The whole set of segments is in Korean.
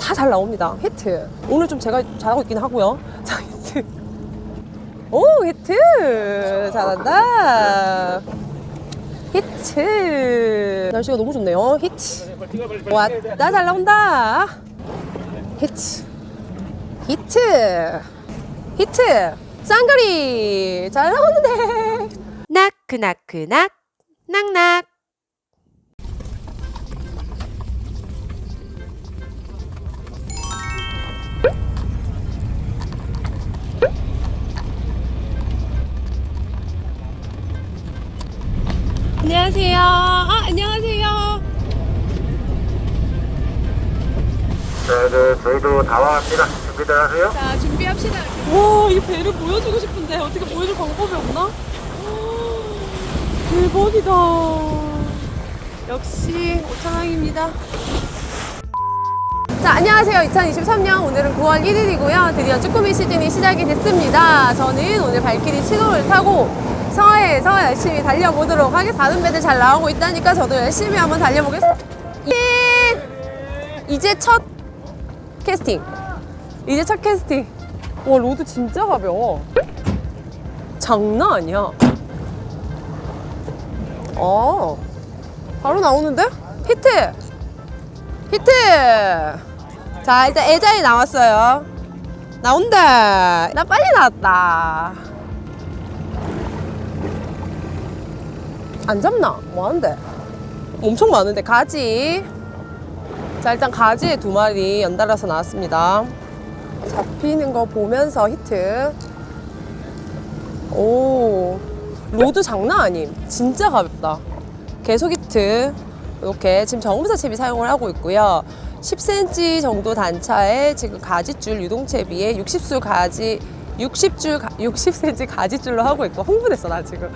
다 잘 나옵니다. 히트. 오늘 좀 제가 잘하고 있긴 하고요. 자, 히트. 오, 히트. 잘한다. 히트. 날씨가 너무 좋네요. 히트. 왔다, 잘 나온다. 히트. 히트. 히트. 쌍거리. 잘 나오는데. 나크나크낙 낙낙 안녕하세요. 아, 안녕하세요. 네, 네, 저희도 다 왔습니다. 준비들 하세요. 자, 준비합시다. 와, 이 배를 보여주고 싶은데 어떻게 보여줄 방법이 없나? 대박이다. 역시 오찬왕입니다. 자, 안녕하세요. 2023년 오늘은 9월 1일이고요. 드디어 쭈꾸미 시즌이 시작이 됐습니다. 저는 오늘 발키리 7호를 타고 서해에서 열심히 달려보도록 하겠습니다. 다른 배들 잘 나오고 있다니까 저도 열심히 한번 달려보겠습니다. 예! 이제 첫 캐스팅. 이제 첫 캐스팅. 와, 로드 진짜 가벼워. 장난 아니야. 어, 바로 나오는데? 히트! 히트! 자, 일단 애자리 나왔어요. 나온다. 나 빨리 나왔다. 안 잡나? 뭐 하는데? 엄청 많은데, 가지. 자, 일단 가지에 두 마리 연달아서 나왔습니다. 잡히는 거 보면서 히트. 오, 로드 장난 아님. 진짜 가볍다. 계속 히트. 이렇게 지금 정부사 채비 사용을 하고 있고요. 10cm 정도 단차에 지금 가지줄 유동채비에 60줄 가지 60줄 60cm 가지줄로 하고 있고 흥분했어 나 지금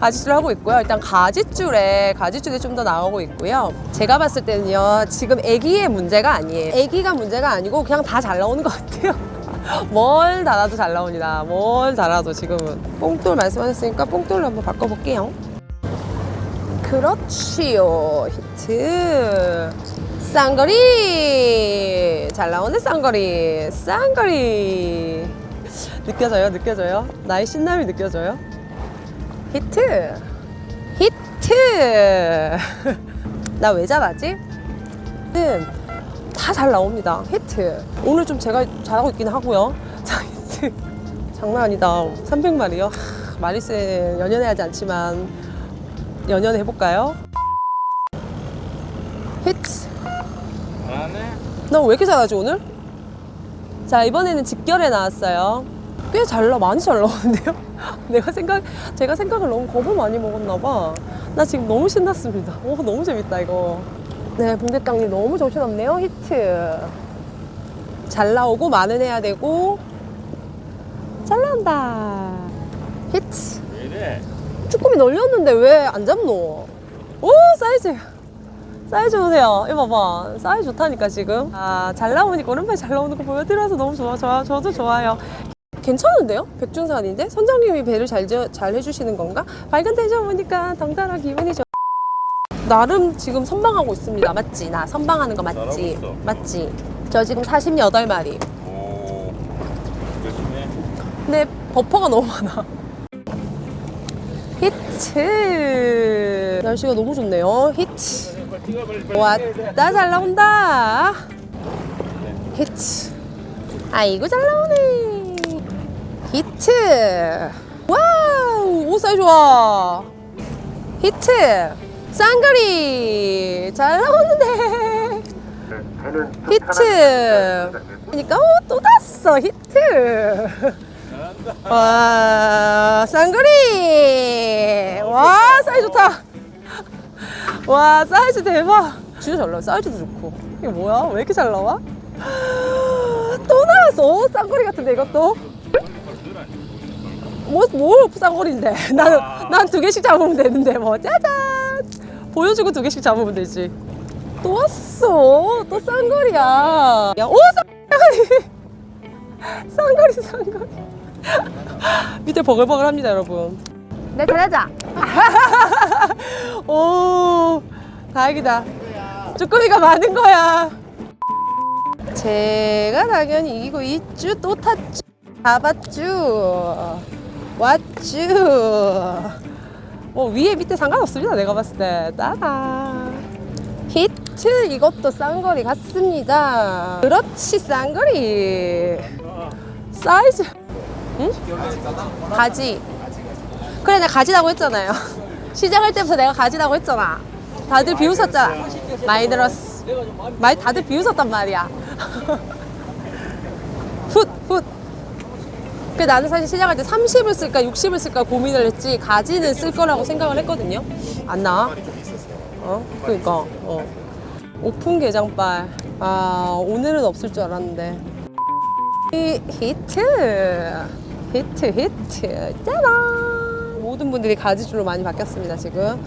가지줄로 하고 있고요. 일단 가지줄에 가지줄이 좀 더 나오고 있고요. 제가 봤을 때는요 지금 애기의 문제가 아니에요. 애기가 문제가 아니고 그냥 다 잘 나오는 것 같아요. 뭘 달아도 잘 나옵니다. 뭘 달아도 지금은 뽕돌 말씀하셨으니까 뽕돌로 한번 바꿔볼게요. 그렇지요 히트 쌍거리 잘 나오네 쌍거리 쌍거리 느껴져요 느껴져요 나의 신남이 느껴져요 히트 히트 나 왜 잘하지? 다 잘 나옵니다 히트 오늘 좀 제가 잘하고 있긴 하고요 자 히트 장난 아니다 300마리요 마리스 연연해 하지 않지만 연연해 볼까요? 히트. 잘하네. 나왜 이렇게 잘하지 오늘? 자 이번에는 직결에 나왔어요. 꽤 잘 나, 많이 잘 나오는데요? 내가 생각, 제가 생각을 너무 겁을 많이 먹었나 봐. 나 지금 너무 신났습니다. 오 너무 재밌다 이거. 네 붕대땅님 너무 정신없네요. 히트. 잘 나오고 많은 해야 되고 잘 나온다. 히트. 왜 이래? 쭈꾸미 널렸는데 왜 안 잡노? 오 사이즈 사이즈 보세요 이거 봐봐 사이즈 좋다니까 지금 아 잘 나오니까 오랜만에 잘 나오는 거 보여드려서 너무 좋아 좋아 저도 좋아요 괜찮은데요? 백중산인데? 선장님이 배를 잘, 저- 잘 해주시는 건가? 밝은 텐션 보니까 덩달아 기분이 좋 나름 지금 선방하고 있습니다 맞지? 나 선방하는 거 맞지? 잘하고 있어. 맞지? 저 지금 48마리 오, 열심히 해. 근데 버퍼가 너무 많아. 히트. 날씨가 너무 좋네요. 히트. 왔다 잘 나온다. 히트. 아이고 잘 나오네. 히트. 와우 오 사이 좋아. 히트. 쌍거리 잘 나오는데. 히트. 그러니까 어, 또 땄어 히트. 와 쌍거리. 와 사이즈 좋다. 와 사이즈 대박. 진짜 잘 나와. 사이즈도 좋고. 이게 뭐야? 왜 이렇게 잘 나와? 또 나왔어. 오, 쌍거리 같은데 이것도. 뭐, 뭐 쌍거리인데. 나는 난 두 개씩 잡으면 되는데 뭐 짜잔. 보여주고 두 개씩 잡으면 되지. 또 왔어. 또 쌍거리야. 야, 오, 쌍거리. 쌍거리, 쌍거리. 밑에 버글버글합니다, 여러분. 네, 잘하자. 오, 다행이다. 쭈꾸미가 많은 거야. 제가 당연히 이기고 있쥬 또 탔쥬 가봤쥬 왔쥬. 뭐 위에 밑에 상관없습니다 내가 봤을 때. 따라. 히트 이것도 쌍거리 같습니다. 그렇지 쌍거리. 사이즈. 응? 가지. 그래 내가 가지라고 했잖아요. 시작할 때부터 내가 가지라고 했잖아. 다들 비웃었잖아. 많이 들었어 많이 다들 비웃었단 말이야. 훗훗 그 나는 사실 시작할 때 30을 쓸까 60을 쓸까 고민을 했지 가지는 쓸 거라고 생각을 했거든요. 안 나와? 어 그러니까 어. 오픈 게장발. 아 오늘은 없을 줄 알았는데. 히, 히트. 히트 히트. 짜란 모든 분들이 가지줄로 많이 바뀌었습니다 지금.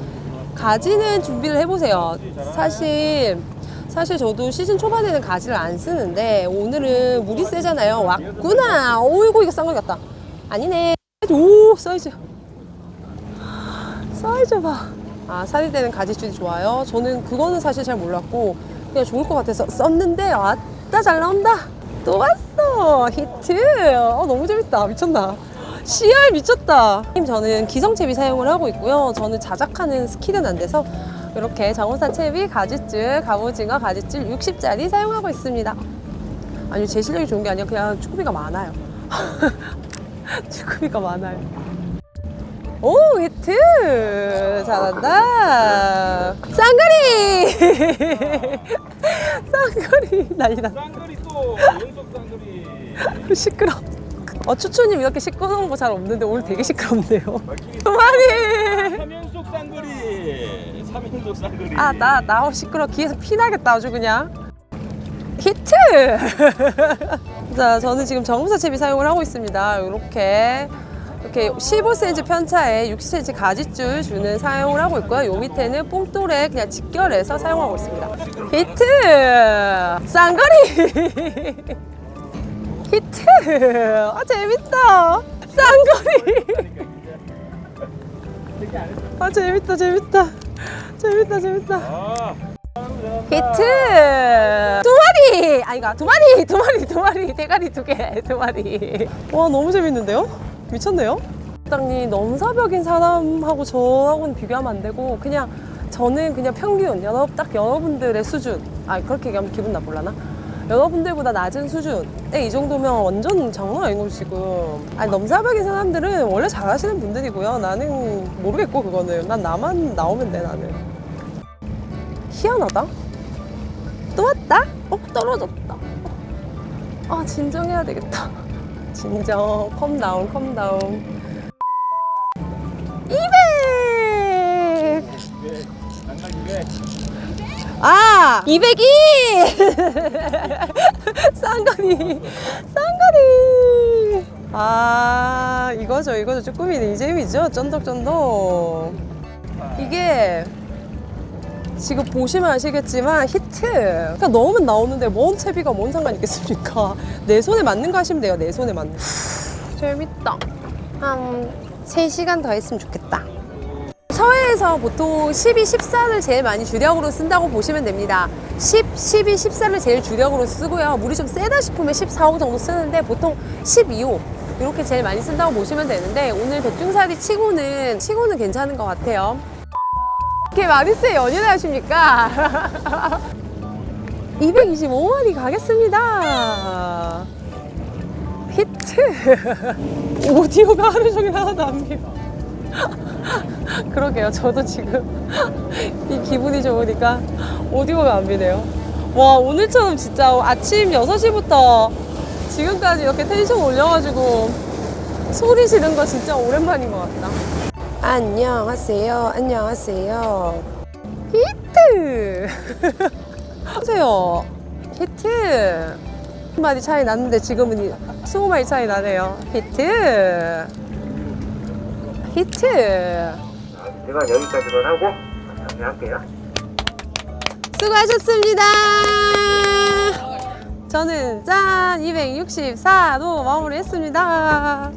가지는 준비를 해보세요. 사실 사실 저도 시즌 초반에는 가지를 안 쓰는데 오늘은 물이 세잖아요 왔구나 오이고 이거 싼 거 같다 아니네 오 사이즈 사이즈 봐. 아, 살이 되는 가지줄이 좋아요. 저는 그거는 사실 잘 몰랐고, 그냥 좋을 것 같아서 썼는데, 왔다, 잘 나온다. 또 왔어. 히트. 어, 너무 재밌다. 미쳤나. CR 미쳤다. 저는 기성채비 사용을 하고 있고요. 저는 자작하는 스킬은 안 돼서, 이렇게 정원산 채비 가지줄, 갑오징어 가지줄 60짜리 사용하고 있습니다. 아니 제 실력이 좋은 게 아니라 그냥 축구비가 많아요. 축구비가 많아요. 오 히트 잘한다. 쌍거리 쌍거리 난리다. 쌍거리 또 연속 쌍거리 시끄러. 어 추추님 이렇게 시끄러운 거 잘 없는데 오늘 되게 시끄럽네요. 아, 많이. 3연속 쌍거리. 3연속 쌍거리. 아, 나, 나, 어, 시끄러. 귀에서 피 나겠다, 아주 그냥. 히트! 자, 저는 지금 정음사 채비 사용을 하고 있습니다. 이렇게. 이렇게 15cm 편차에 60cm 가지줄 주는 사용을 하고 있고요. 요 밑에는 뽕돌에 그냥 직결해서 사용하고 있습니다. 히트! 쌍거리! 히트! 아, 재밌다! 쌍거리! 아, 재밌다, 재밌다. 재밌다, 재밌다. 아 히트! 두 마리! 아니가 두 마리! 두 마리! 두 마리! 대가리 두 개! 두 마리! 와 너무 재밌는데요? 미쳤네요? 당니 넘사벽인 사람하고 저하고는 비교하면 안 되고 그냥 저는 그냥 평균 여러, 딱 여러분들의 수준 아 그렇게 얘기하면 기분 나쁠라나? 여러분들보다 낮은 수준에 이 정도면 완전 장난 아닌 거지 지금 아니 넘사벽인 사람들은 원래 잘하시는 분들이고요 나는 모르겠고 그거는 난 나만 나오면 돼 나는 희한하다 또 왔다? 어 떨어졌다. 아 진정해야 되겠다. 진정. 컴다운 컴다운. 200. 아 202. 쌍거리 쌍거리. 아 이거죠 이거죠 쭈꾸미는 이 재미죠 쫀득쫀득. 이게 지금 보시면 아시겠지만 히트 그러니까 넣으면 나오는데 뭔 채비가 뭔 상관 있겠습니까 내 손에 맞는 거 하시면 돼요 내 손에 맞는 거. 재밌다 한 3시간 더 했으면 좋겠다 서해에서 보통 12, 14를 제일 많이 주력으로 쓴다고 보시면 됩니다 10, 12, 14를 제일 주력으로 쓰고요 물이 좀 세다 싶으면 14호 정도 쓰는데 보통 12호 이렇게 제일 많이 쓴다고 보시면 되는데 오늘 백중살이 치고는 치고는 괜찮은 것 같아요 이렇게 마리스에 연연을 하십니까? 225마리 가겠습니다. 히트. 오디오가 하루 종일 하나도 안 비어. 그러게요. 저도 지금 이 기분이 좋으니까 오디오가 안 비네요. 와, 오늘처럼 진짜 아침 6시부터 지금까지 이렇게 텐션 올려가지고 소리 지른 거 진짜 오랜만인 것 같다. 안녕하세요. 안녕하세요. 히트! 보세요. 히트! 한 마리 차이 났는데 지금은 20마리 차이 나네요. 히트! 히트! 제가 여기까지만 하고 정리할게요. 수고하셨습니다. 저는 짠 264로 마무리했습니다.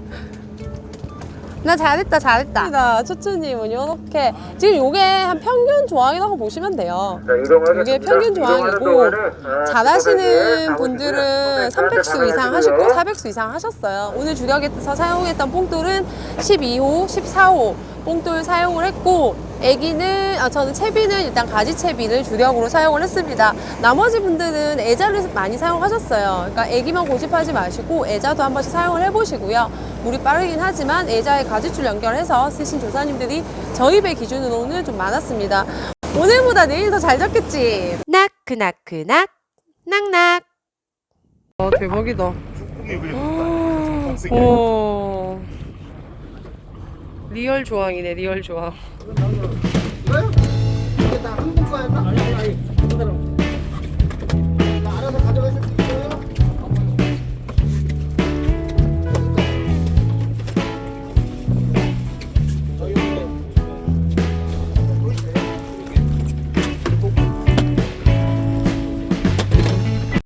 나 잘했다 잘했다 초초님은 이렇게 지금 요게 한 평균 조항이라고 보시면 돼요 자, 이동하겠습니다. 이게 평균 이동하는 조항이고 아, 잘하시는 주변에 분들은 가보시고요. 300수 이상 네, 하셨고 가보시고요. 400수 이상 하셨어요. 오늘 주력에서 사용했던 뽕돌은 12호, 14호 뽕돌 사용을 했고 애기는 아, 저는 채비는 일단 가지 채비를 주력으로 사용을 했습니다. 나머지 분들은 애자를 많이 사용하셨어요. 그러니까 애기만 고집하지 마시고 애자도 한 번씩 사용을 해보시고요. 물이 빠르긴 하지만 애자에 가지줄 연결해서 쓰신 조사님들이 저희 배 기준으로는 좀 많았습니다. 오늘보다 내일 더 잘 잡겠지? 나크나크낙 낙낙 아 대박이다. 오. 리얼 조항이네 리얼 조항.